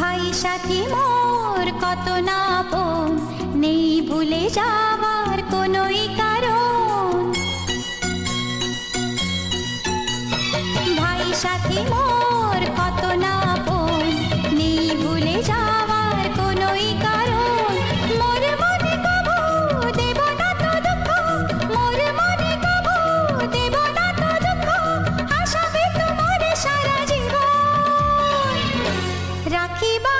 ভাই সাথী মোর কত না বোন নেই ভুলে যাওয়ার কোন কারণ। ভাই সাথী মোর keep on